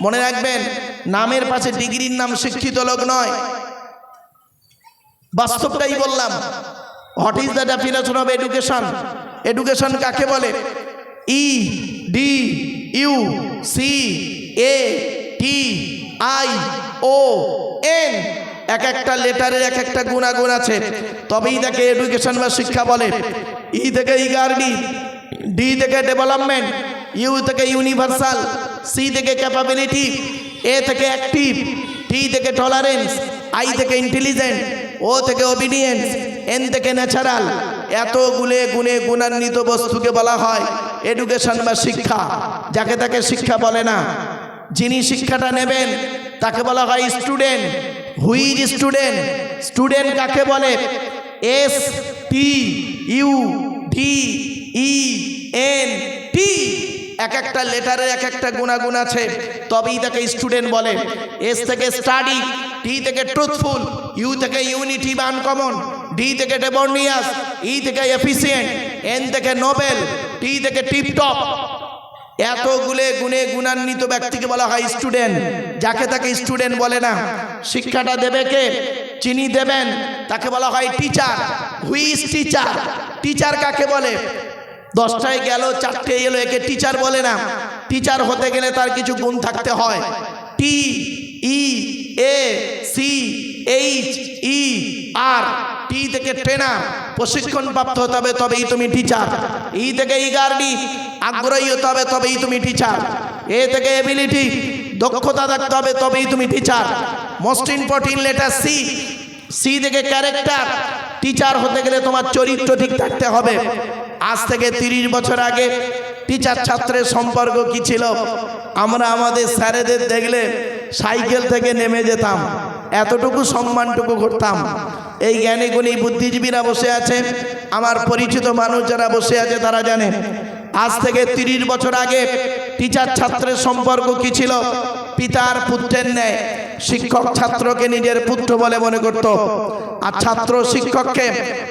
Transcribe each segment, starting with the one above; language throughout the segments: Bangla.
মনে রাখবেন, নামের পাশে ডিগ্রির নাম শিক্ষিত লোক নয়। বাস্তবটাই বললাম what is the definition of education education কাকে বলে? E D U C A T I O N এক একটা লেটারের এক একটা গুণাগুণ আছে। তবেই তাকে এডুকেশন বা শিক্ষা বলে। ই থেকে ইগার্ডি ডি থেকে ডেভেলপমেন্ট ইউ থেকে ইউনিভার্সাল, সি থেকে ক্যাপাবিলিটি, এ থেকে অ্যাক্টিভ, টি থেকে টলারেন্স, আই থেকে ইন্টেলিজেন্ট, ও থেকে ওবিডিয়েন্স এন থেকে ন্যাচারাল। এত গুণে গুণে গুণান্বিত বস্তুকে বলা হয় এডুকেশন বা শিক্ষা, যাকে তাকে শিক্ষা বলে না। যিনি শিক্ষাটা নেবেন, তাকে বলা হয় স্টুডেন্ট। হুইজ স্টুডেন্ট স্টুডেন্ট কাকে বলে? S, T, U, D, E, N, T. এক একটা লেটারের এক একটা গুণাগুণ আছে। তবেই তাকে স্টুডেন্ট বলে। এস থেকে স্টাডি টি থেকে ট্রুথফুল ইউ থেকে ইউনিটি বা আনকমন ডি থেকে ডেবর্নিয়াস ই থেকে এফিসিয়েন্ট এন থেকে নোবেল টি থেকে টিপটপ এতগুলে গুণে গুণান্বিত ব্যক্তিকে বলা হয় স্টুডেন্ট যাকে তাকে স্টুডেন্ট বলে না। শিক্ষাটা দেবে কে? চিনি দেবেন, তাকে বলা হয় টিচার হুইস টিচার টিচার কাকে বলে? দশটায় গেল, চারটে এলো, একে টিচার বলে না। টিচার হতে গেলে তার কিছু গুণ থাকতে হয়। টি ই এ সি এইচ ই আর টি থেকে ট্রেনার প্রশিক্ষণ প্রাপ্ত হতে হবে, তবেই তুমি টিচার ই থেকে ইগার্ডি আগ্রহী হতে হবে, তবেই তুমি টিচার এ থেকে এবিলিটি দক্ষতা থাকতে হবে, তবেই তুমি teacher most important letter C C থেকে ক্যারেক্টার টিচার হতে গেলে তোমার চরিত্র ঠিক থাকতে হবে। আজ থেকে তিরিশ বছর আগে টিচার ছাত্রের সম্পর্ক কি ছিল? আমরা আমাদের স্যারেদের দেখলে সাইকেল থেকে নেমে যেতাম। এতটুকু সম্মানটুকু করতাম। এই জ্ঞানী গুণী বুদ্ধিজীবীরা বসে আছে আমার পরিচিত মানুষ যারা বসে আছে, তারা জানে। আজ থেকে তিরিশ বছর আগে টিচার ছাত্রের সম্পর্ক কি ছিল? পিতার পুত্রের ন্যায়। শিক্ষক ছাত্রকে নিজের পুত্র বলে মনে করত। আর ছাত্র শিক্ষককে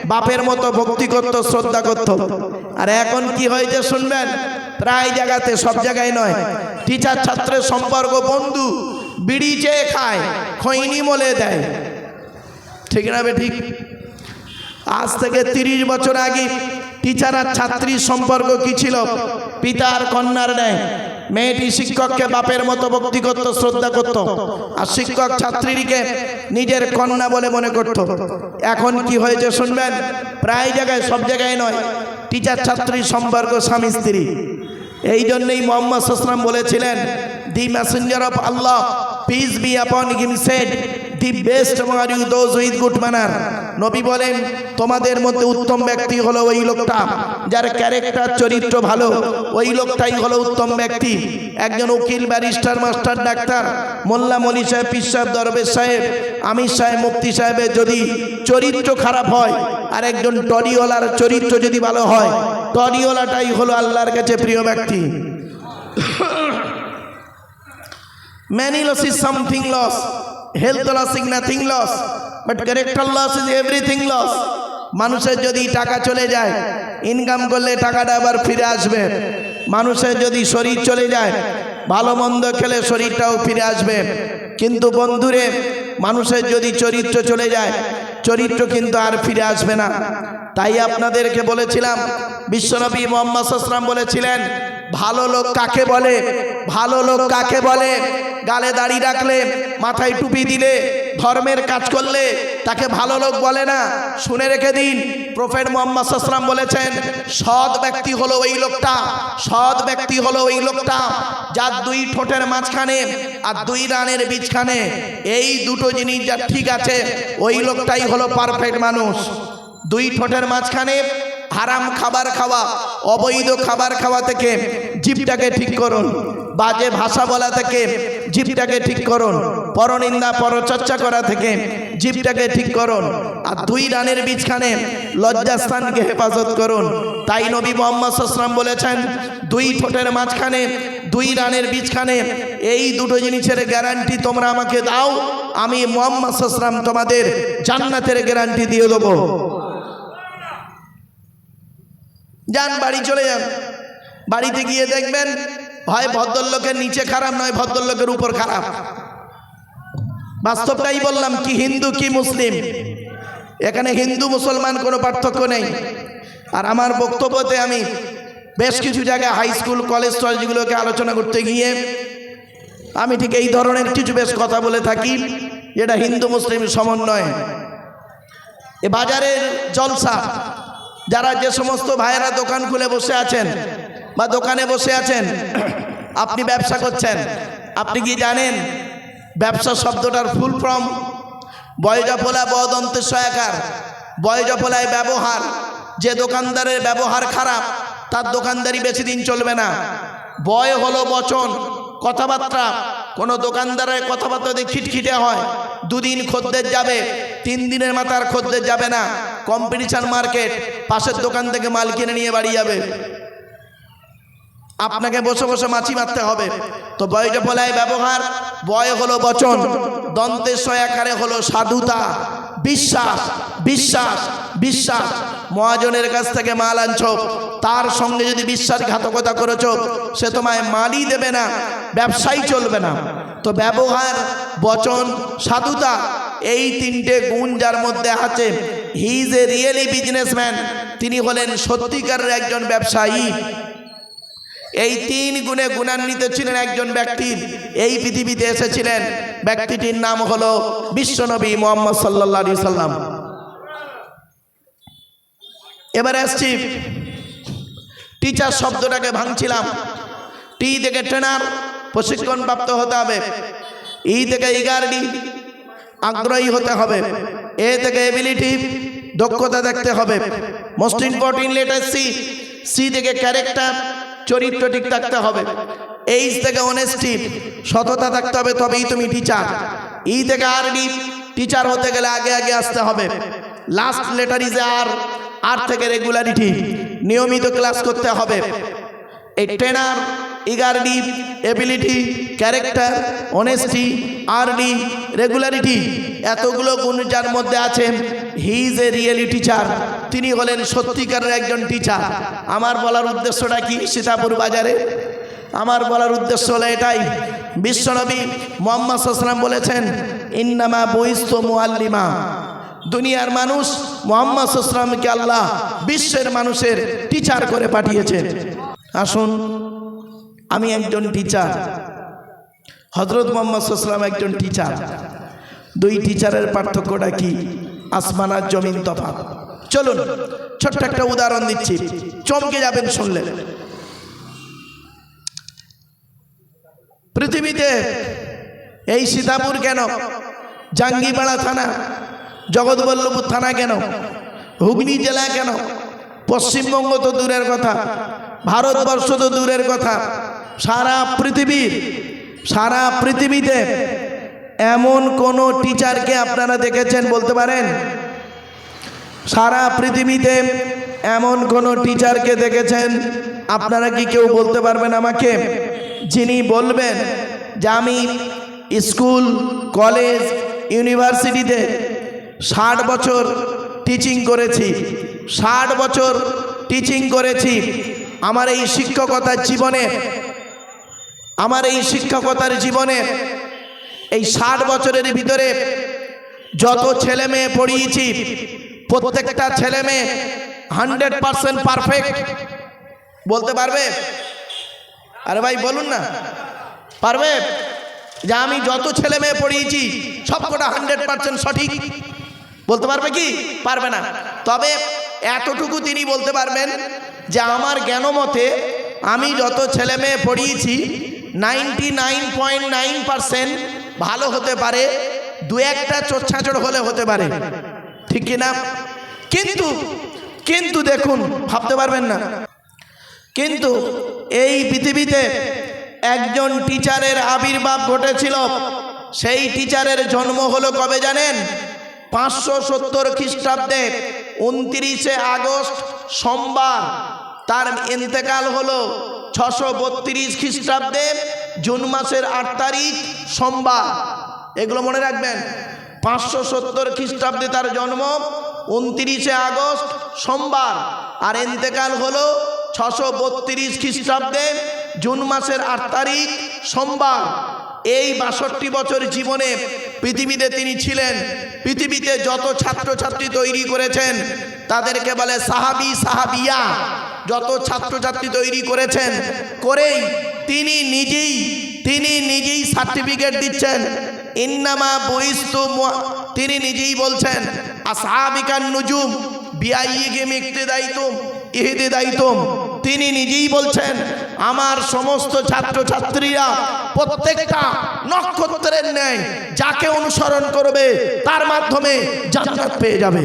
বাপের মতো ভক্তি করত, শ্রদ্ধা করত। আর এখন কি হয়েছে শুনবেন? প্রায় জায়গাতে, সব জায়গায় নয়। টিচার ছাত্রের সম্পর্ক, বন্ধু বিড়ি চেয়ে খায়, খৈনি মলে দেয়। ঠিক না বে ঠিক? আজ থেকে তিরিশ বছর আগে টিচার আর ছাত্রীর সম্পর্ক কি ছিল? পিতার কন্যার ন্যায়। মেয়েটি শিক্ষককে বাপের মতো ভক্তি করত শ্রদ্ধা করত, আর শিক্ষক ছাত্রীকে নিজের কন্যা বলে মনে করত। এখন কি হয়েছে শুনবেন? প্রায় জায়গায়, সব জায়গায় নয়, টিচার ছাত্রীর সম্পর্ক স্বামী স্ত্রী। এই জন্যই মোহাম্মদ সাসলাম বলেছিলেন, the messenger of Allah, peace be upon him said the best are you those with good manner নবী বলেন, তোমাদের মধ্যে উত্তম ব্যক্তি হলো ওই লোকটা, যার ক্যারেক্টার চরিত্র ভালো ওই লোকটাই হলো উত্তম ব্যক্তি একজন উকিল, ব্যারিস্টার, মাস্টার, ডাক্তার, মোল্লা, মলি সাহেব পীর সাহেব দরবেশ সাহেব, আমির সাহেব, মুফতি সাহেবের যদি চরিত্র খারাপ হয়, আর একজন টরিওয়ালার চরিত্র যদি ভালো হয়, টরিওয়ালাটাই হলো আল্লাহর কাছে প্রিয় ব্যক্তি money loss is something loss. Health loss is nothing loss. But character loss is everything loss মানুষের যদি টাকা চলে যায় ইনকাম করলে টাকাটা আবার ফিরে আসবে। মানুষের যদি শরীর চলে যায়, ভালো মন্দ খেলে শরীরটাও ফিরে আসবে। কিন্তু বন্ধুরে, মানুষের যদি চরিত্র চলে যায়, চরিত্র কিন্তু আর ফিরে আসবে না। তাই আপনাদেরকে বলেছিলাম, বিশ্বনবী মোহাম্মদ আসলাম বলেছিলেন ভালো লোক কাকে বলে? ভালো লোক কাকে বলে? গালে দাড়ি রাখলে, মাথায় টুপি দিলে, ধর্মের কাজ করলে, তাকে ভালো লোক বলে না? শুনে রেখে দিন। প্রফেট মোহাম্মদ আসলাম বলেছেন, সৎ ব্যক্তি হলো ওই লোকটা, সৎ ব্যক্তি হলো ওই লোকটা যার দুই ঠোঁটের মাঝখানে আর দুই রানের বীজখানে। এই দুটো জিনিস যার ঠিক আছে, ওই লোকটাই হলো পারফেক্ট মানুষ। দুই ঠোঁটের মাঝখানে হারাম খাবার খাওয়া, অবৈধ খাবার খাওয়া থেকে জিপটাকে ঠিক করুন। বাজে ভাষা বলা থেকে জিপটাকে ঠিক করুন। পরনিন্দা, পরচর্চা করা থেকে জিপটাকে ঠিক করুন। আর দুই রানের বীজখানে লজ্জাস্থানকে হেফাজত করুন। তাই নবী মোহাম্মদ সাসলাম বলেছেন, দুই ঠোঁটের মাঝখানে, দুই রানের বীজখানে এই দুটো জিনিসের গ্যারান্টি তোমরা আমাকে দাও। আমি মোহাম্মদ সাসলাম তোমাদের জান্নাতের গ্যারান্টি দিয়ে দেবো। যান, বাড়ি চলে যান। বাড়িতে গিয়ে দেখবেন, হয় ভদ্রলোকের নিচে খারাপ, নয় ভদ্রলোকের উপর খারাপ। বাস্তবটাই বললাম, কি হিন্দু, কি মুসলিম। এখানে হিন্দু, মুসলমান কোনো পার্থক্য নেই। আর আমার বক্তব্যতে আমি বেশ কিছু জায়গায় হাই স্কুল কলেজ টলেজগুলোকে আলোচনা করতে গিয়ে আমি ঠিক এই ধরনের কিছু বেশ কথা বলে থাকি, যেটা হিন্দু মুসলিম সমন্বয়। এ বাজারের জলসা যারা যে সমস্ত ভাইয়েরা দোকান খুলে বসে আছেন বা দোকানে বসে আছেন, আপনি ব্যবসা করছেন, আপনি কি জানেন ব্যবসা শব্দটার ফুল ফর্ম? বয়জফলা বদন্তের সয়াকার, বয়জফলায় ব্যবহার, যে দোকানদারের ব্যবহার খারাপ, তার দোকানদারি বেশি দিন চলবে না। বয় হলো বচন, কথাবার্তা, কোনো দোকানদারের কথাবার্তা দিয়ে খিটখিটে হয়, দুদিন খদ্দের যাবে, তিন দিনের মাথার খদ্দের যাবে না। কম্পিটিশন মার্কেট পাশের দোকান থেকে মাল কিনে নিয়ে বাড়ি যাবে। আপনাকে বসে বসে মাছি মারতে হবে। তো বয়টা ফলায় ব্যবহার, বয় হলো বচন দন্তের সয়াকারে হলো সাধুতা, বিশ্বাস বিশ্বাস বিশ্বাস। মহাজনের কাছ থেকে মাল আনছ, তার সঙ্গে যদি বিশ্বাসঘাতকতা করেছ, সে তোমায় মালই দেবে না ব্যবসাই চলবে না। তো ব্যবহার, বচন, সাধুতা, এই তিনটে গুণ যার মধ্যে আছে। He is a really businessman তিনি হলেন সত্যিকারের একজন ব্যবসায়ী। এই তিন গুণে গুণান্বিত ছিলেন একজন ব্যক্তি। এই পৃথিবীতে এসেছিলেন। ব্যক্তিটির নাম হলো বিশ্বনবী মোহাম্মদ সাল্লাহ সাল্লাম। এবার আসছি। টিচার শব্দটাকে ভাঙছিলাম। টি থেকে ট্রেনার প্রশিক্ষণ প্রাপ্ত হতে হবে। ই থেকে ইগারডি আগ্রহী হতে হবে। এ থেকে এবিলিটি দক্ষতা দেখতে হবে। Most important letter C C থেকে ক্যারেক্টার চরিত্র ঠিক থাকতে হবে। এইচ থেকে অনেস্টি সততা থাকতে হবে, তবেই তুমি টিচার ই থেকে আর ডি টিচার হতে গেলে আগে আগে আসতে হবে। Last letter is R R থেকে রেগুলারিটি নিয়মিত ক্লাস করতে হবে। এই ট্রেনার ইগারডি এবিলিটি ক্যারেক্টার অনেস্টি আরডি রেগুলারিটি এতগুলো গুণ যার মধ্যে আছে he is a really teacher তিনি হলেন সত্যিকারের একজন টিচার আমার বলার উদ্দেশ্যটা কি? সীতাপুর বাজারে। আমার বলার উদ্দেশ্য হলো এটাই। বিশ্বনবী মোহাম্মদ সাল্লাম বলেছেন, ইন্নামা বইস্ত মুআল্লিমা। দুনিয়ার মানুষ মোহাম্মদ সাল্লামকে আল্লাহ বিশ্বের মানুষের টিচার করে পাঠিয়েছেন আসুন আমি একজন টিচার হজরত মোহাম্মদ সাল্লাম একজন টিচার দুই টিচারের পার্থক্যটা কি? আসমান আর জমিন তফাৎ। চলুন, ছোট্ট একটা উদাহরণ দিচ্ছি। চমকে যাবেন শুনলে পৃথিবীতে এই সীতাপুর কেন? জাঙ্গিপাড়া থানা, জগৎবল্লভপুর থানা কেন? হুগলি জেলা কেন? পশ্চিমবঙ্গ তো দূরের কথা, ভারতবর্ষ তো দূরের কথা। সারা পৃথিবীর সারা পৃথিবীতে এমন কোনো টিচারকে আপনারা দেখেছেন বলতে পারেন? সারা পৃথিবীতে এমন কোনো টিচারকে দেখেছেন? আপনারা কি কেউ বলতে পারবেন আমাকে? যিনি বলবেন যে আমি স্কুল, কলেজ, ইউনিভার্সিটিতে ষাট বছর টিচিং করেছি, ষাট বছর টিচিং করেছি। আমার এই শিক্ষকতার জীবনে আমার এই শিক্ষকতার জীবনে এই ষাট বছরের ভিতরে যত ছেলে মেয়ে পড়িয়েছি, প্রত্যেকটা ছেলে মেয়ে হান্ড্রেড পারসেন্ট পারফেক্ট। বলতে পারবে? আরে ভাই, বলুন না। পারবে? যে আমি যত ছেলে মেয়ে পড়িয়েছি, সবকটা হান্ড্রেড পার্সেন্ট সঠিক। বলতে পারবে কি? পারবে না। তবে এতটুকু তিনি বলতে পারবেন যে আমার জ্ঞান মতে আমি যত ছেলে মেয়ে পড়িয়েছি ninety nine point nine percent ভালো হতে পারে, দু একটা চোচ্ছাচড় হলে হতে পারে। ঠিক কিনা? কিন্তু কিন্তু দেখুন, ভাবতে পারবেন না। কিন্তু এই পৃথিবীতে একজন টিচারের আবির্ভাব ঘটেছিল। সেই টিচারের জন্ম হলো কবে জানেন? পাঁচশো সত্তর খ্রিস্টাব্দে, উনত্রিশে আগস্ট, সোমবার। তার ইন্তেকাল হলো ছশো বত্রিশ খ্রিস্টাব্দে জুন মাসের আট তারিখ, সোমবার। এগুলো মনে রাখবেন। পাঁচশো সত্তর খ্রিস্টাব্দে তার জন্ম, উনত্রিশে আগস্ট, সোমবার। আর ইন্তেকাল হলো ছশো বত্রিশ খ্রিস্টাব্দে জুন মাসের আট তারিখ, সোমবার। এই বাষট্টি বছর জীবনে পৃথিবীতে তিনি ছিলেন। পৃথিবীতে যত ছাত্রছাত্রী তৈরি করেছেন, তাদেরকে বলে সাহাবি সাহাবিয়া। যত ছাত্রছাত্রী তৈরি করেছেন, করেই তিনি নিজেই তিনি নিজেই সার্টিফিকেট দিচ্ছেন। ইন্নামা বইস্তু তিনি নিজেই বলছেন, আসহাবিকান নুজুম বিআইকে মিকতে দায়িতুম ইহেদে তিনি নিজেই বলছেন, আমার সমস্ত ছাত্রছাত্রীরা প্রত্যেকটা নক্ষত্রের ন্যায় যাকে অনুসরণ করবে, তার মাধ্যমে জান্নাত পেয়ে যাবে।